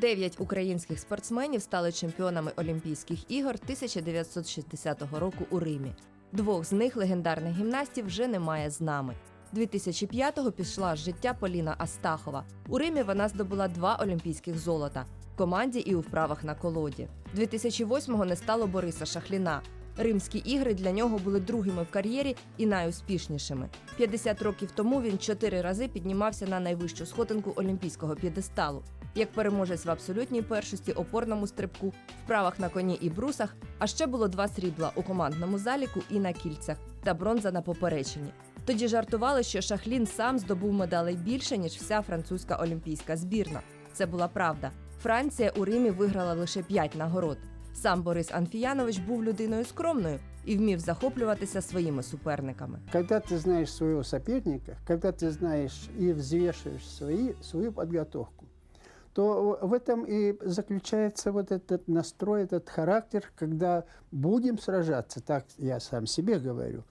Дев'ять українських спортсменів стали чемпіонами Олімпійських ігор 1960 року у Римі. Двох з них легендарних гімнастів вже немає з нами. 2005-го пішла з життя Поліна Астахова. У Римі вона здобула два олімпійських золота в команді і у вправах на колоді. 2008-го не стало Бориса Шахліна. Римські ігри для нього були другими в кар'єрі і найуспішнішими. 50 років тому він чотири рази піднімався на найвищу сходинку олімпійського п'єдесталу. Як переможець в абсолютній першості, опорному стрибку, вправах на коні і брусах, а ще було два срібла у командному заліку і на кільцях та бронза на поперечині. Тоді жартували, що Шахлін сам здобув медалей більше ніж вся французька олімпійська збірна. Це була правда. Франція у Римі виграла лише п'ять нагород. Сам Борис Анфіянович був людиною скромною і вмів захоплюватися своїми суперниками. Когда ты знаешь своего соперника, когда ты знаешь и взвешиваешь свои, свою подготовку, то в этом и заключается вот этот настрой, этот характер, когда будем сражаться, так я сам себе говорю.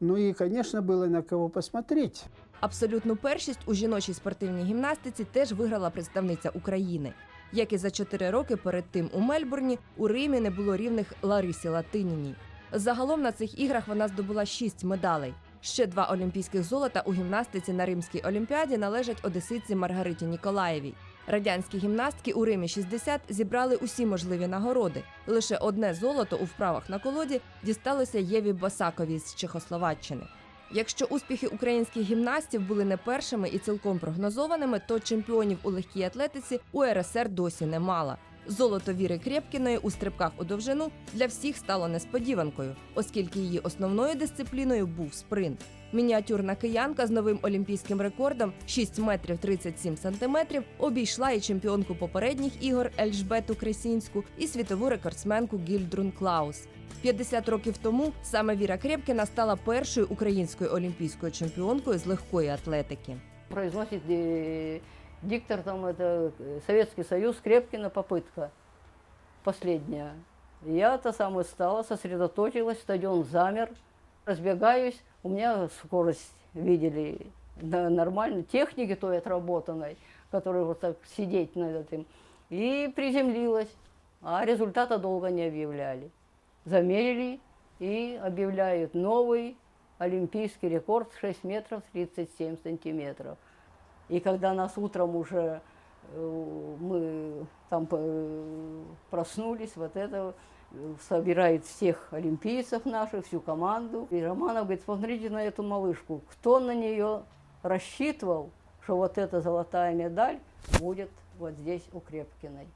Ну и, конечно, было на кого посмотреть. Абсолютну першість у жіночій спортивній гімнастиці теж виграла представниця України. Як і за чотири роки перед тим у Мельбурні, у Римі не було рівних Ларисі Латиніній. Загалом на цих іграх вона здобула шість медалей. Ще два олімпійських золота у гімнастиці на Римській олімпіаді належать одеситці Маргариті Ніколаєвій. Радянські гімнастки у Римі 60 зібрали усі можливі нагороди. Лише одне золото у вправах на колоді дісталося Єві Басаковій з Чехословаччини. Якщо успіхи українських гімнастів були не першими і цілком прогнозованими, то чемпіонів у легкій атлетиці у РСР досі немало. Золото Віри Крєпкіної у стрибках у довжину для всіх стало несподіванкою, оскільки її основною дисципліною був спринт. Мініатюрна киянка з новим олімпійським рекордом 6 метрів 37 сантиметрів обійшла і чемпіонку попередніх ігор Ельжбету Кресінську і світову рекордсменку Гільдрун Клаус. 50 років тому саме Віра Крєпкіна стала першою українською олімпійською чемпіонкою з легкої атлетики. произносит э, диктор там это э, Советский Союз Крепкина попытка последняя. Я-то самое стала, сосредоточилась, стадион замер, разбегаюсь, у меня скорость видели на нормальной технике той отработанной, которой вот так сидеть над этим, и приземлилась, а результата долго не объявляли. Замерили и объявляют новый олимпийский рекорд 6 метров 37 сантиметров. И когда нас утром уже э, мы там э, проснулись, вот это э, собирает всех олимпийцев наших, всю команду. И Романов говорит, смотрите на эту малышку, кто на нее рассчитывал, что вот эта золотая медаль будет вот здесь у Крепкиной.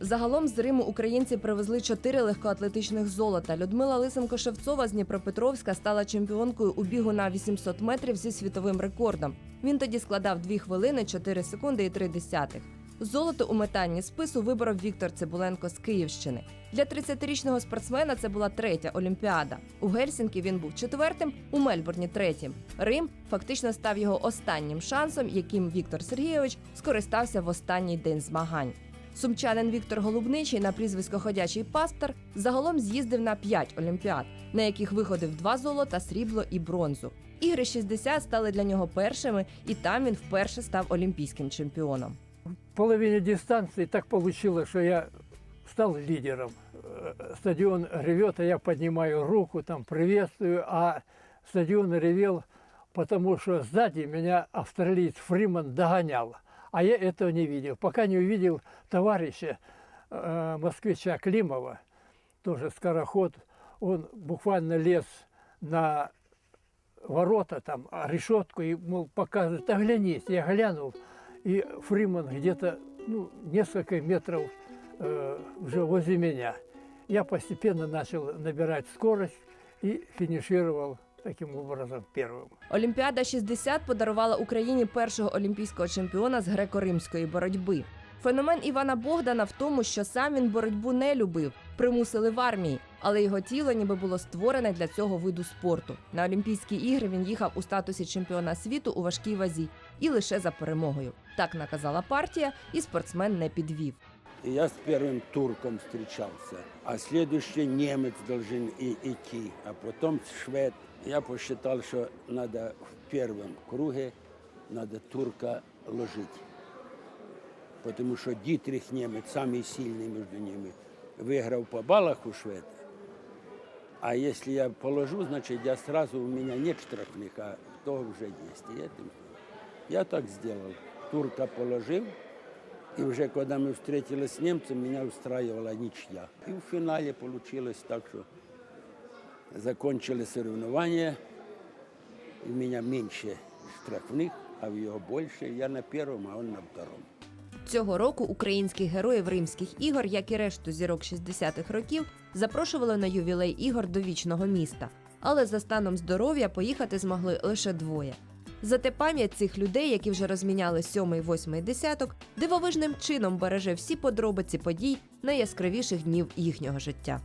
Загалом з Риму українці привезли чотири легкоатлетичних золота. Людмила Лисенко-Шевцова з Дніпропетровська стала чемпіонкою у бігу на 800 метрів зі світовим рекордом. Він тоді складав 2 хвилини, 4 секунди і 3 десятих. Золото у метанні спису виборов Віктор Цибуленко з Київщини. Для 30-річного спортсмена це була третя олімпіада. У Гельсінкі він був четвертим, у Мельбурні третім. Рим фактично став його останнім шансом, яким Віктор Сергійович скористався в останній день змагань. Сумчанин Віктор Голубничий на прізвисько Ходячий пастор загалом з'їздив на 5 олімпіад, на яких виходив два золота, срібло і бронзу. Ігри 60 стали для нього першими, і там він вперше став олімпійським чемпіоном. В половине дистанции так получилось, что я стал лидером. Э, Стадион ревет, а я поднимаю руку, там приветствую, а стадион ревел, потому что сзади меня австралиец Фриман догонял. А я этого не видел. Пока не увидел товарища э, москвича Климова, тоже скороход, он буквально лез на ворота, там, а решетку и, мол, показывает, оглянись. Я глянул, и Фриман где-то ну, несколько метров э, уже возле меня. Я постепенно начал набирать скорость и финишировал таким образом первым. Олімпіада 60 подарувала Україні першого олімпійського чемпіона з греко-римської боротьби. Феномен Івана Богдана в тому, що сам він боротьбу не любив, примусили в армії, але його тіло ніби було створене для цього виду спорту. На Олімпійські ігри він їхав у статусі чемпіона світу у важкій вазі і лише за перемогою. Так наказала партія, і спортсмен не підвів. И я с первым турком встречался, а следующий немец должен и идти, а потом швед. Я посчитал, что надо в первом круге надо турка ложить. тому що Дітрих німець, самий сильний між ними, виграв по балах у шведа. А если я положу, значит, я сразу, у меня нет штрафных, а то уже есть. И это я так сделал. Турка положил, и уже когда мы встретились с немцем, меня устраивала ничья. И в финале получилось так, что закончили соревнования, и у меня меньше штрафных, а в его больше. Я на первом, а он на втором. Цього року українських героїв Римських ігор, як і решту зірок 60-х років, запрошували на ювілей ігор до вічного міста. Але за станом здоров'я поїхати змогли лише двоє. Зате пам'ять цих людей, які вже розміняли сьомий, восьмий десяток, дивовижним чином береже всі подробиці подій найяскравіших днів їхнього життя.